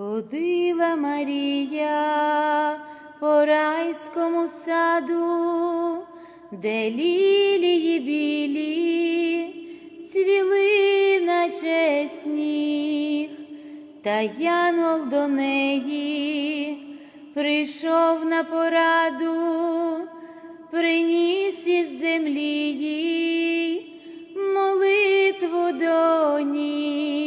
Ходила Марія по райському саду, де лілії білі цвіли наче сніг, та янгол до неї прийшов на пораду, приніс із землі їй молитву до ніг.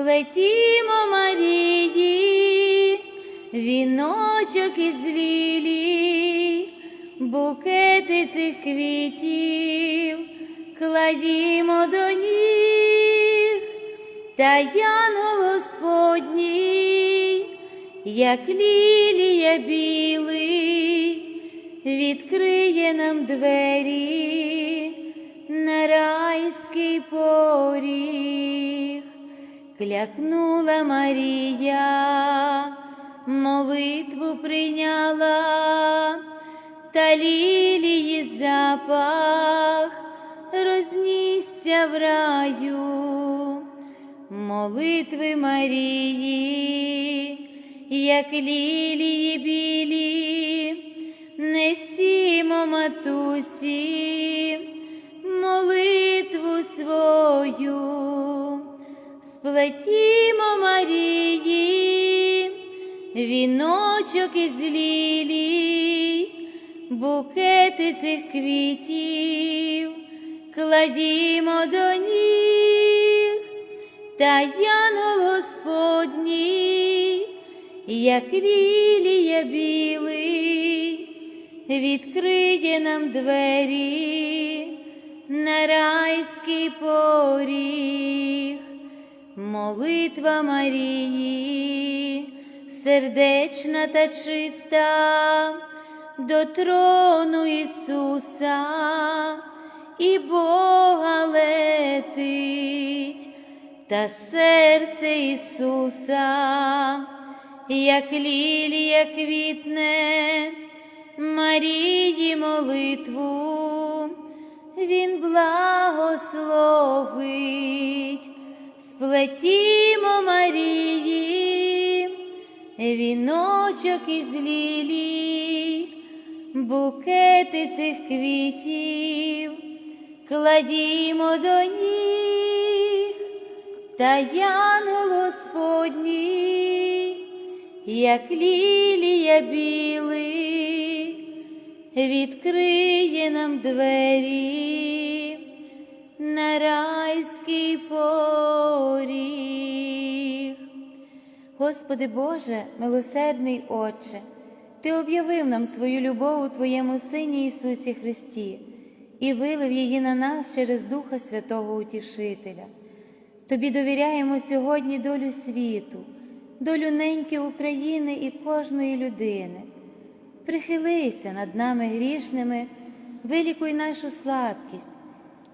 Сплетімо Марії, віночок із лілій, букети цих квітів, кладімо до ніг, та янгол Господній, як лілія білий, відкриє нам двері на райський поріг. Клякнула Марія, молитву прийняла, та лілії запах рознісся в раю, молитви Марії, як лілії білі, несімо матусі, молитву свою сплетімо Марії, віночок із лілій, букети цих квітів, кладімо до ніг, та янгол Господній, як лілія білий, відкриє нам двері на райський поріг. Молитва Марії, сердечна та чиста, до трону Ісуса і Бога летить, та серце Ісуса, як лілія квітне, Марії молитву, Він благословить. Сплетімо Марії, віночок із лілій, букети цих квітів, кладімо до ніг, та янгол Господній, як лілія білий, відкриє нам двері на райський поріг. Господи Боже, милосердний Отче, Ти об'явив нам свою любов у Твоєму Сині Ісусі Христі і вилив її на нас через Духа Святого Утішителя. Тобі довіряємо сьогодні долю світу, долю неньки України і кожної людини. Прихилися над нами грішними, вилікуй нашу слабкість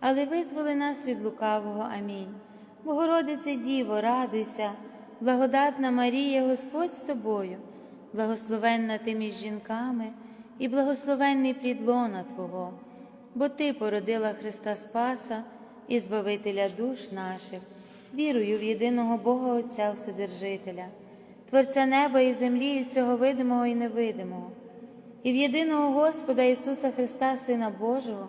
але визволи нас від лукавого. Амінь. Богородице Діво, радуйся, благодатна Марія, Господь з тобою, благословенна ти між жінками і благословенний плід лона Твого, бо Ти породила Христа Спаса і Збавителя душ наших, вірую в єдиного Бога Отця Вседержителя, Творця неба і землі, і всього видимого і невидимого, і в єдиного Господа Ісуса Христа, Сина Божого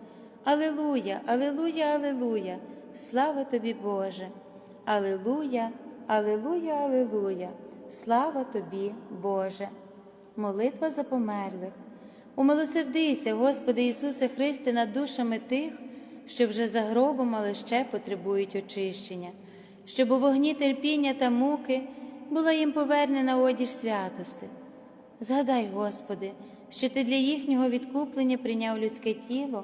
Алилуя, Алилуя, Алилуя, слава тобі, Боже. Алилуя, Алилуя, Алилуя, слава тобі, Боже. Молитва за померлих. Умилосердися, Господи Ісусе Христе, над душами тих, що вже за гробом, але ще потребують очищення, щоб у вогні терпіння та муки була їм повернена одіж святости. Згадай, Господи, що ти для їхнього відкуплення прийняв людське тіло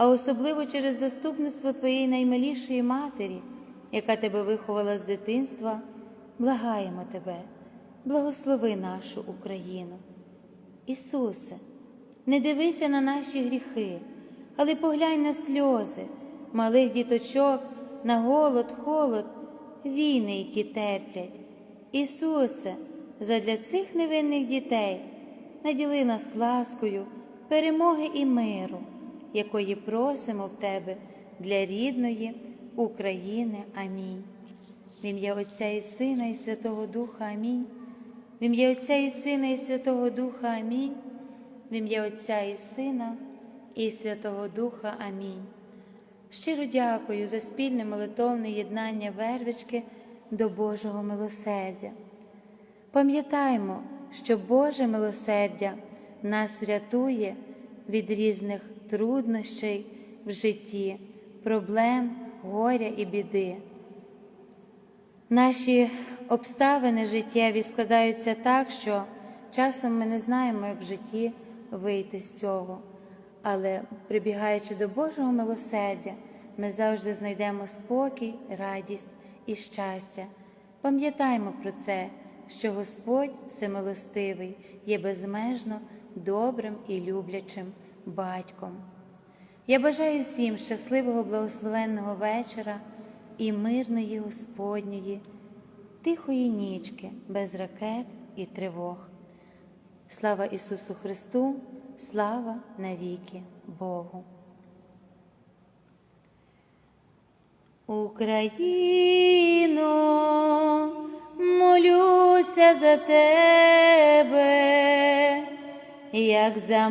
а особливо через заступництво Твоєї наймилішої Матері, яка Тебе виховала з дитинства, благаємо Тебе, благослови нашу Україну. Ісусе, не дивися на наші гріхи, але поглянь на сльози, малих діточок, на голод, холод, війни, які терплять. Ісусе, задля цих невинних дітей наділи нас ласкою, перемоги і миру, якої просимо в Тебе для рідної України. Амінь. В ім'я Отця і Сина, і Святого Духа Амінь. В ім'я Отця і Сина, і Святого Духа Амінь. В ім'я Отця і Сина, і Святого Духа Амінь. Щиро дякую за спільне молитовне єднання вервички до Божого милосердя. Пам'ятаймо, що Боже милосердя нас рятує від різних труднощей в житті, проблем, горя і біди. Наші обставини життєві складаються так, що часом ми не знаємо, як в житті вийти з цього. Але прибігаючи до Божого милосердя, ми завжди знайдемо спокій, радість і щастя. Пам'ятаймо про це, що Господь всемилостивий є безмежно добрим і люблячим батьком. Я бажаю всім щасливого благословенного вечора і мирної Господньої, тихої нічки, без ракет і тривог. Слава Ісусу Христу, слава навіки Богу. Україно, молюся за тебе, як за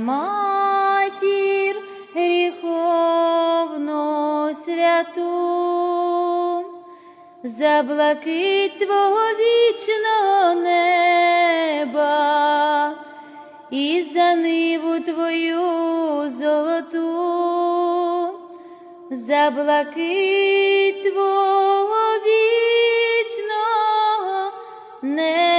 матір гріховну святу, за твого вічного неба і за ниву твою золоту, за твого вічного неба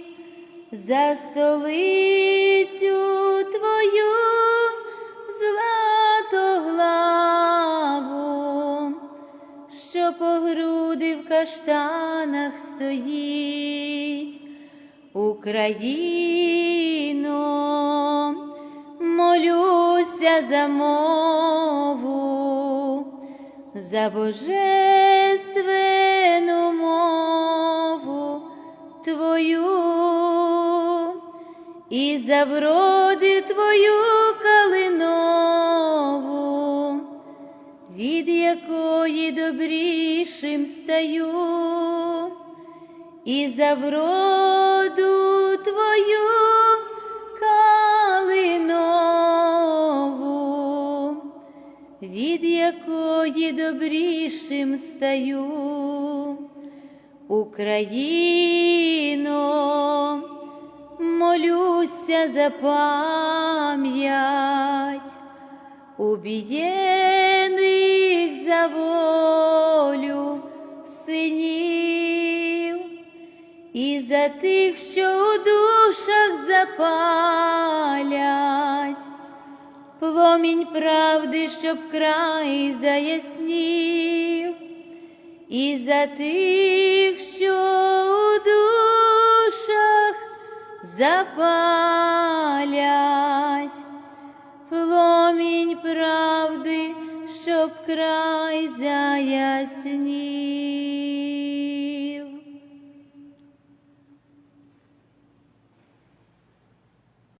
за столицю твою златоглаву, що по груди в каштанах стоїть Україно, молюся за мову, за Боже. І за вроди Твою калинову, від якої добрішим стаю, і за вроду Твою калинову, від якої добрішим стаю. Україно, молюся за пам'ять. Убієних за волю синів і за тих, що у душах запалять, пломінь правди, щоб край заяснів, і за тих, що у душах запалять, пломінь правди, щоб край заяснів.